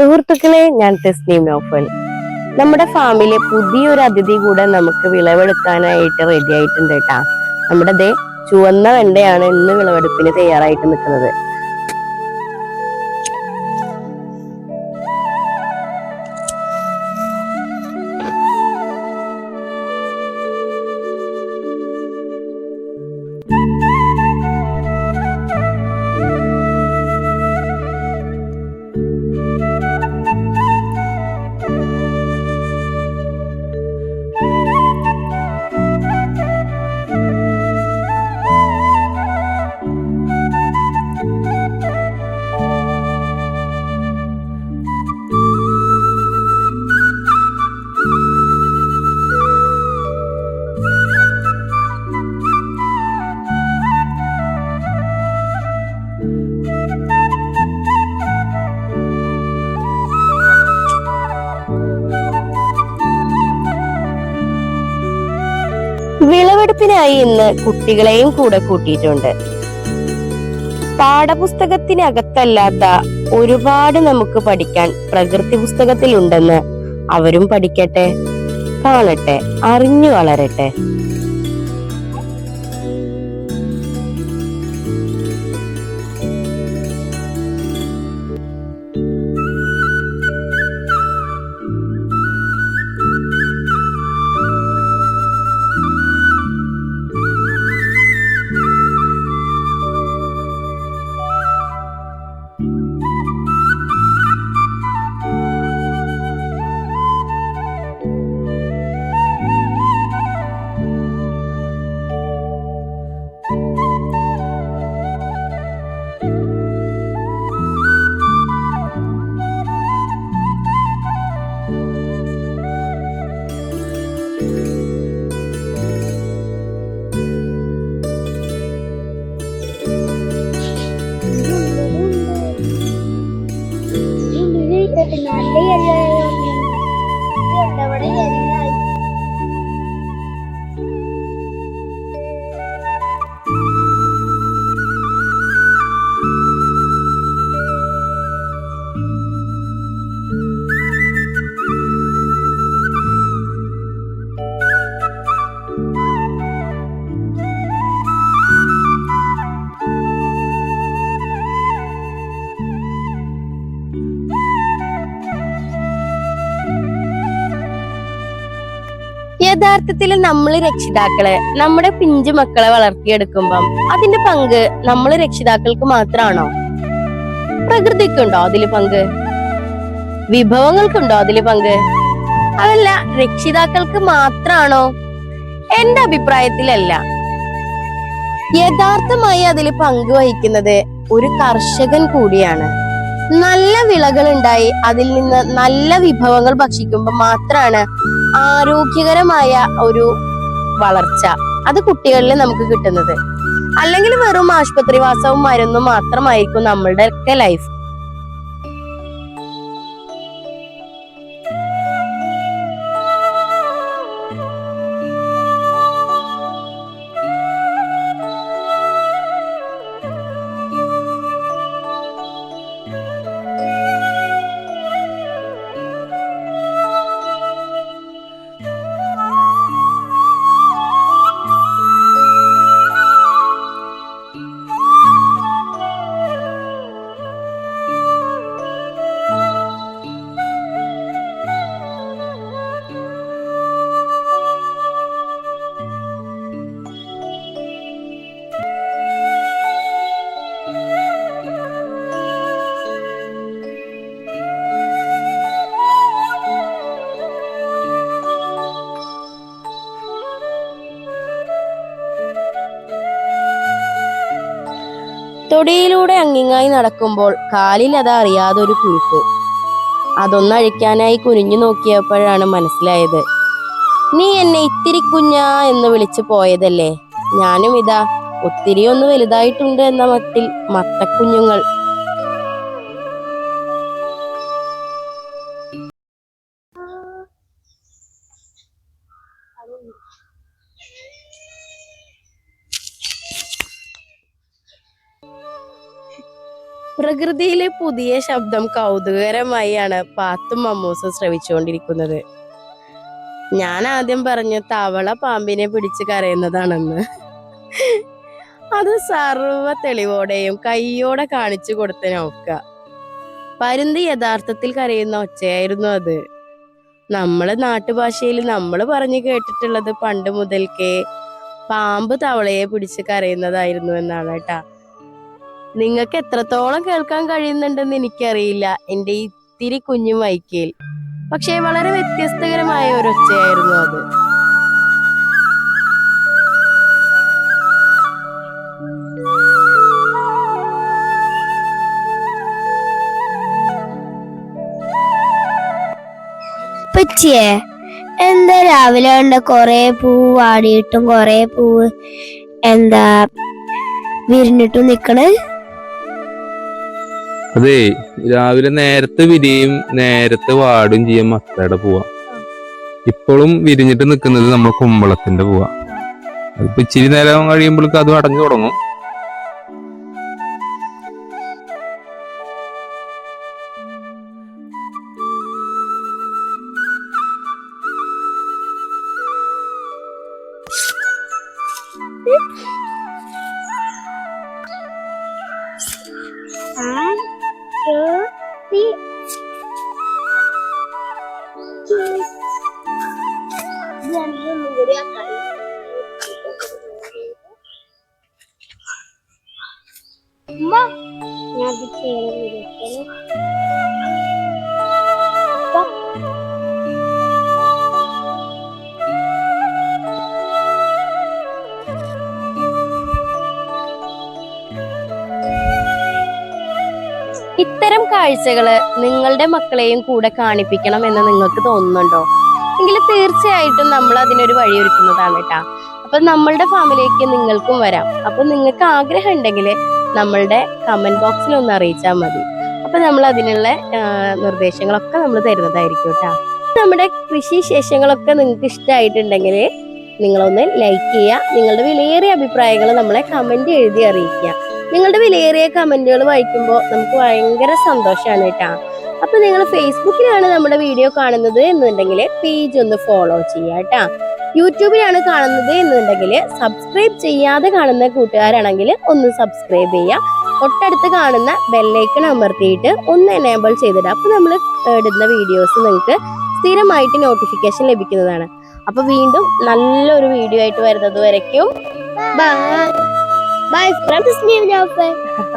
സുഹൃത്തുക്കളെ ഞാൻ തസ്നീം നോഫൽ നമ്മുടെ ഫാമിലെ പുതിയൊരു അതിഥി കൂടെ നമുക്ക് വിളവെടുക്കാനായിട്ട് റെഡി ആയിട്ടുണ്ട് കേട്ടാ. നമ്മുടെ ദേ ചുവന്ന വെണ്ടയാണ് ഇന്ന് വിളവെടുപ്പിന് തയ്യാറായിട്ട് നിൽക്കുന്നത്. വിളവെടുപ്പിനായി ഇന്ന് കുട്ടികളെയും കൂടെ കൂട്ടിയിട്ടുണ്ട്. പാഠപുസ്തകത്തിനകത്തല്ലാത്ത ഒരുപാട് നമുക്ക് പഠിക്കാൻ പ്രകൃതി പുസ്തകത്തിലുണ്ടെന്ന് അവരും പഠിക്കട്ടെ കാണട്ടെ അറിഞ്ഞു വളരട്ടെ. യഥാർത്ഥത്തിൽ നമ്മൾ രക്ഷിതാക്കളെ നമ്മുടെ പിഞ്ചു മക്കളെ വളർത്തിയെടുക്കുമ്പം അതിന്റെ പങ്ക് നമ്മൾ രക്ഷിതാക്കൾക്ക് മാത്രമാണോ പ്രകൃതിക്കുണ്ടോ അതിൽ പങ്ക്? വിഭവങ്ങൾക്കുണ്ടോ അതിൽ പങ്ക്? അതല്ല രക്ഷിതാക്കൾക്ക് മാത്രാണോ? എന്റെ അഭിപ്രായത്തിലല്ല. യഥാർത്ഥമായി അതിൽ പങ്കുവഹിക്കുന്നത് ഒരു കർഷകൻ കൂടിയാണ്. നല്ല വിളകൾ ഉണ്ടായി അതിൽ നിന്ന് നല്ല വിഭവങ്ങൾ ഭക്ഷിക്കുമ്പോൾ മാത്രമാണ് ആരോഗ്യകരമായ ഒരു വളർച്ച അത് കുട്ടികളിൽ നമുക്ക് കിട്ടുന്നത്. അല്ലെങ്കിൽ വെറും ആശുപത്രിവാസവും മരുന്നും മാത്രമായിരിക്കും നമ്മളുടെ ഒക്കെ ലൈഫ് തൊടിയിലൂടെ അങ്ങിങ്ങായി നടക്കുമ്പോൾ കാലിൽ അത് അറിയാതൊരു കുരുക്ക്. അതൊന്നഴിക്കാനായി കുനിഞ്ഞു നോക്കിയപ്പോഴാണ് മനസ്സിലായത്. നീ എന്നെ ഇത്തിരി കുഞ്ഞാ എന്ന് വിളിച്ചു പോയതല്ലേ? ഞാനും ഇതാ ഒത്തിരി ഒന്ന് വലുതായിട്ടുണ്ട് എന്ന മട്ടിൽ മത്തക്കുഞ്ഞുങ്ങൾ പ്രകൃതിയിലെ പുതിയ ശബ്ദം കൗതുകകരമായാണ് പാത്തും മമ്മൂസും ശ്രവിച്ചുകൊണ്ടിരിക്കുന്നത്. ഞാൻ ആദ്യം പറഞ്ഞു തവള പാമ്പിനെ പിടിച്ച് കരയുന്നതാണെന്ന്. അത് സർവ തെളിവോടെയും കയ്യോടെ കാണിച്ചു കൊടുത്ത നോക്ക. പരുന്ത് യഥാർത്ഥത്തിൽ കരയുന്ന ഒച്ചയായിരുന്നു അത്. നമ്മൾ നാട്ടുഭാഷയിൽ നമ്മൾ പറഞ്ഞു കേട്ടിട്ടുള്ളത് പണ്ട് മുതൽക്കേ പാമ്പ് തവളയെ പിടിച്ച് കരയുന്നതായിരുന്നു എന്നാണ് കേട്ടാ. നിങ്ങൾക്ക് എത്രത്തോളം കേൾക്കാൻ കഴിയുന്നുണ്ടെന്ന് എനിക്കറിയില്ല. എന്റെ ഇത്തിരി കുഞ്ഞു മൈക്കിൽ. പക്ഷേ വളരെ വ്യത്യസ്തകരമായ ഒരു ഒച്ചയായിരുന്നു അത്. പറ്റിയേ എന്താ രാവിലെ കണ്ട കൊറേ പൂവ് വാടിയിട്ടും കൊറേ പൂവ് എന്താ വിരിഞ്ഞിട്ടും നിക്കണ്? അതെ രാവിലെ നേരത്തെ വിരിയും നേരത്തെ വാടും ചെയ്യാൻ മത്തയുടെ പൂവ. ഇപ്പോഴും വിരിഞ്ഞിട്ട് നിൽക്കുന്നത് നമ്മൾ കുമ്പളത്തിന്റെ പൂവ. അതിപ്പോ ഇച്ചിരി നേരം കഴിയുമ്പോഴേക്കും അത് അടഞ്ഞു തുടങ്ങും. two, three. രണ്ടും കൂടി ആ കൈ ഉമ്മ ഞാൻ ചെയ്യണം ഇത്തരം കാഴ്ചകൾ നിങ്ങളുടെ മക്കളെയും കൂടെ കാണിപ്പിക്കണം എന്ന് നിങ്ങൾക്ക് തോന്നുന്നുണ്ടോ? എങ്കിൽ തീർച്ചയായിട്ടും നമ്മൾ അതിനൊരു വഴിയൊരുക്കുന്നതാണ് കേട്ടാ. അപ്പൊ നമ്മളുടെ ഫാമിലിയിലേക്ക് നിങ്ങൾക്കും വരാം. അപ്പൊ നിങ്ങൾക്ക് ആഗ്രഹം ഉണ്ടെങ്കിൽ നമ്മളുടെ കമന്റ് ബോക്സിൽ ഒന്ന് അറിയിച്ചാൽ മതി. അപ്പൊ നമ്മൾ അതിനുള്ള നിർദ്ദേശങ്ങളൊക്കെ നമ്മൾ തരുന്നതായിരിക്കും കേട്ടാ. നമ്മുടെ കൃഷി വിശേഷങ്ങളൊക്കെ നിങ്ങൾക്ക് ഇഷ്ടമായിട്ടുണ്ടെങ്കിൽ നിങ്ങളൊന്ന് ലൈക്ക് ചെയ്യുക. നിങ്ങളുടെ വിലയേറിയ അഭിപ്രായങ്ങൾ നമ്മളെ കമന്റ് എഴുതി അറിയിക്കുക. നിങ്ങളുടെ വിലയേറിയ കമന്റുകൾ വായിക്കുമ്പോൾ നമുക്ക് ഭയങ്കര സന്തോഷമാണ് കേട്ടാ. അപ്പൊ നിങ്ങൾ ഫേസ്ബുക്കിലാണ് നമ്മുടെ വീഡിയോ കാണുന്നത് എന്നുണ്ടെങ്കിൽ പേജ് ഒന്ന് ഫോളോ ചെയ്യുക കേട്ടാ. യൂട്യൂബിലാണ് കാണുന്നത് എന്നുണ്ടെങ്കിൽ സബ്സ്ക്രൈബ് ചെയ്യാതെ കാണുന്ന കൂട്ടുകാരാണെങ്കിൽ ഒന്ന് സബ്സ്ക്രൈബ് ചെയ്യുക തൊട്ടടുത്ത് കാണുന്ന ബെല്ലൈക്കൺ അമർത്തിയിട്ട് ഒന്ന് എനേബിൾ ചെയ്തിടുക അപ്പൊ നമ്മൾ ഇടുന്ന വീഡിയോസ് നിങ്ങൾക്ക് സ്ഥിരമായിട്ട് നോട്ടിഫിക്കേഷൻ ലഭിക്കുന്നതാണ്. അപ്പോൾ വീണ്ടും നല്ലൊരു വീഡിയോ ആയിട്ട് വരുന്നത് വരയ്ക്കും. Bye bye friends